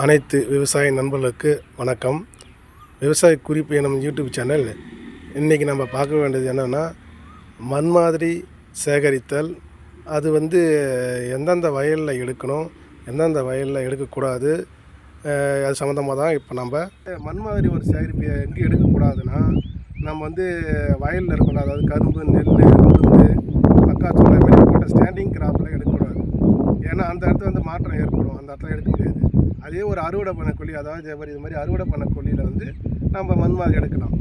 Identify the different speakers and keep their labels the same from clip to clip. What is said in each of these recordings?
Speaker 1: அனைத்து விவசாய நண்பர்களுக்கு வணக்கம். விவசாய குறிப்பு எனும் யூடியூப் சேனல். இன்றைக்கி நம்ம பார்க்க வேண்டியது என்னென்னா மண் மாதிரி சேகரித்தல். அது வந்து எந்தெந்த வயலில் எடுக்கணும் எந்தெந்த வயலில் எடுக்கக்கூடாது அது சம்மந்தமாக தான் இப்போ நம்ம மண் மாதிரி ஒரு சேகரிப்பு எங்கே எடுக்கக்கூடாதுன்னா நம்ம வந்து வயலில் இருக்கணும். அதாவது கரும்பு நெல் உளுந்து மக்காச்சோளம் போட்ட ஸ்டாண்டிங் கிராப்பில் எடுக்கக்கூடாது. ஏன்னா அந்த இடத்துல வந்து மாற்றம் ஏற்படும். அந்த இடத்துல எடுக்க முடியாது. அதே ஒரு அறுவடை பண்ண கொல்லி அதாவது இதே மாதிரி இது மாதிரி அறுவடை பண்ண கொல்லியில் வந்து நம்ம மண் மாதிரி எடுக்கலாம்.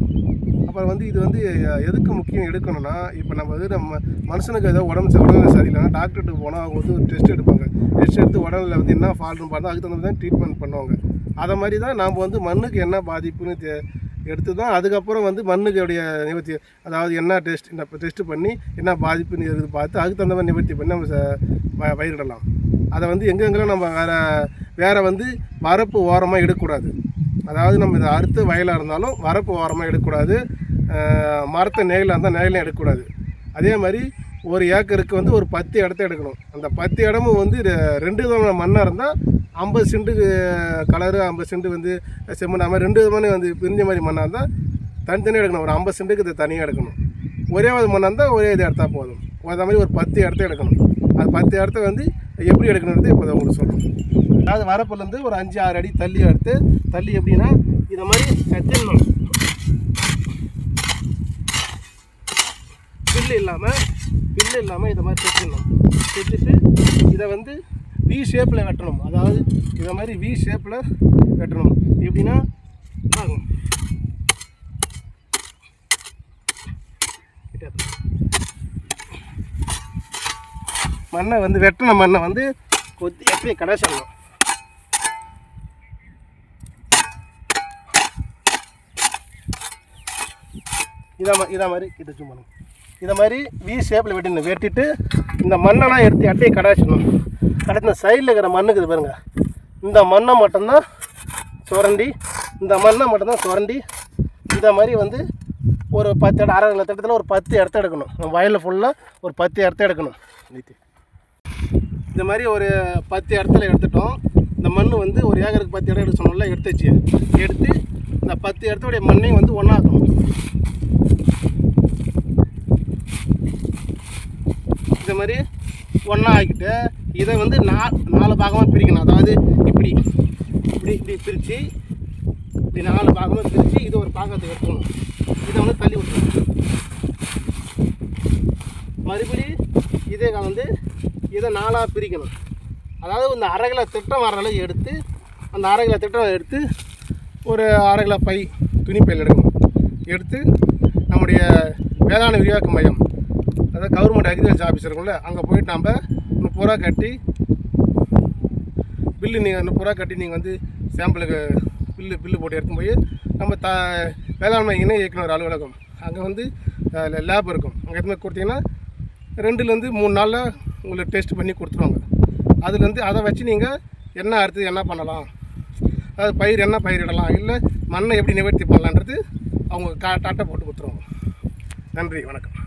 Speaker 1: அப்புறம் வந்து இது வந்து எதுக்கு முக்கியம் எடுக்கணும்னா இப்போ நம்ம வந்து நம்ம மனுஷனுக்கு ஏதோ உடம்பு சரி- சரியில்லைன்னா டாக்டர்கிட்ட போனால் அவங்க வந்து டெஸ்ட் எடுப்பாங்க. டெஸ்ட் எடுத்து உடம்புல வந்து என்ன ஃபால்ட்னு பார்த்தா அதுக்கு தகுந்த தான் ட்ரீட்மெண்ட் பண்ணுவாங்க. அதை மாதிரி தான் நாம் வந்து மண்ணுக்கு என்ன பாதிப்புன்னு தெ- எடுத்து தான் அதுக்கப்புறம் வந்து மண்ணுக்கு உடைய நிவர்த்தி அதாவது என்ன டெஸ்ட் இப்போ டெஸ்ட்டு பண்ணி என்ன பாதிப்புன்னு இருக்குது பார்த்து அதுக்கு தகுந்த மாதிரி நிவர்த்தி பண்ணி நம்ம ச- பயிரிடலாம். அதை வந்து எங்கெங்கெல்லாம் நம்ம வேறு வேறு வந்து வரப்பு ஓரமாக எடுக்கக்கூடாது. அதாவது நம்ம இதை அறுத்து வயலாக இருந்தாலும் வரப்பு ஓரமாக எடுக்கக்கூடாது. மரத்தை நேகில் இருந்தால் நேகிலையும் எடுக்கக்கூடாது. அதே மாதிரி ஒரு ஏக்கருக்கு வந்து ஒரு பத்து இடத்த எடுக்கணும். அந்த பத்து இடமும் வந்து ரெ- ரெண்டு விதமான மண்ணாக இருந்தால் ஐம்பது சென்ட்டுக்கு கலரு ஐம்பது சென்ட்டு வந்து செம்மண் மாதிரி ரெண்டு விதமான வந்து பிரிஞ்ச மாதிரி மண்ணாக இருந்தால் தனித்தனியாக எடுக்கணும். ஒரு ஐம்பது சென்ட்டுக்கு இது தனியாக எடுக்கணும். ஒரே வித மண்ணாக இருந்தால் ஒரே இது எடுத்தால் போதும். அதே மாதிரி ஒரு பத்து இடத்த எடுக்கணும். அது பத்து இடத்த வந்து எப்படி எடுக்கணுன்றது இப்போ உங்களுக்கு சொல்கிறோம் அதாவது வரப்புலேருந்து ஒரு அஞ்சு ஆறு அடி தள்ளி எடுத்து தள்ளி எப்படின்னா இதை மாதிரி தின்னணும் பில்லு இல்லாமல் பில்லு இல்லாமல் இதை மாதிரி தைச்சிடணும் தைச்சிட்டு இதை வந்து வி ஷேப்பில் வெட்டணும். அதாவது இதை மாதிரி வி ஷேப்பில் வெட்டணும். எப்படின்னா ஆகும் மண்ணை வந்து வெட்டின மண்ணை வந்து கொத்தி எப்பயும் செய்யணும் இதை மா இதை மாதிரி கிட்ட சும்மா இதை மாதிரி வி ஷேப்பில் வெட்டிடணும் வெட்டிட்டு இந்த மண்ணெல்லாம் எடுத்து அட்டையை கடாச்சிடணும் கடைச்சின சைடில் இருக்கிற மண்ணுக்கு இது இந்த மண்ணை மட்டும்தான் சுரண்டி இந்த மண்ணை மட்டும்தான் சுரண்டி இந்த மாதிரி வந்து ஒரு பத்து இடம் அரை திட்டத்தில் ஒரு பத்து இடத்த எடுக்கணும். நம்ம வயலில் ஃபுல்லாக ஒரு பத்து இடத்த எடுக்கணும். நீத்தி இந்த மாதிரி ஒரு பத்து இடத்துல எடுத்துட்டோம். இந்த மண் வந்து ஒரு ஏக்கருக்கு பத்து இடம் எடுக்க சொன்னோம்ல எடுத்துச்சு எடுத்து இந்த பத்து இடத்துடைய மண்ணையும் வந்து ஒன்றாக்கணும் இந்த மாதிரி ஒன்றா ஆக்கிட்டு இதை வந்து நா நாலு பாகமாக பிரிக்கணும். அதாவது இப்படி இப்படி இப்படி பிரித்து இப்படி நாலு பாகமாக பிரித்து இது ஒரு பாகத்தை எடுக்கணும் இதை வந்து தள்ளி விட்டுணும் மறுபடி இதை வந்து இதை நாலாக பிரிக்கணும். அதாவது இந்த அரை கிலோ திட்டம் வர அளவு எடுத்து அந்த அரை கிலோ திட்டம் எடுத்து ஒரு அரை கிலோ பை துணிப்பையில் எடுக்கணும். எடுத்து நம்முடைய வேளாண் விரிவாக்க மையம் அதாவது கவர்மெண்ட் அக்ரிகல்ச்சர் ஆஃபீஸர் இருக்கும்ல அங்கே போயிட்டு நம்ம முப்பது ரூபா கட்டி பில்லு நீங்கள் முப்பது ரூபா கட்டி நீங்கள் வந்து சாம்பிளுக்கு பில்லு பில்லு போட்டு எடுத்து போய் நம்ம த வேளாண்மை இணை இயக்குனர் அலுவலகம் அங்கே வந்து லேப் இருக்கும். அங்கே எடுத்து கொடுத்தீங்கன்னா ரெண்டுலேருந்து மூணு நாளில் உங்களுக்கு டெஸ்ட் பண்ணி கொடுத்துருவாங்க. அதுலேருந்து அதை வச்சு நீங்கள் என்ன அடுத்து என்ன பண்ணலாம் அதாவது பயிர் என்ன பயிரிடலாம் இல்லை மண்ணை எப்படி நிவர்த்தி பண்ணலான்றது அவங்க கா டாட்டா போட்டு கொடுத்துருவாங்க. நன்றி வணக்கம்.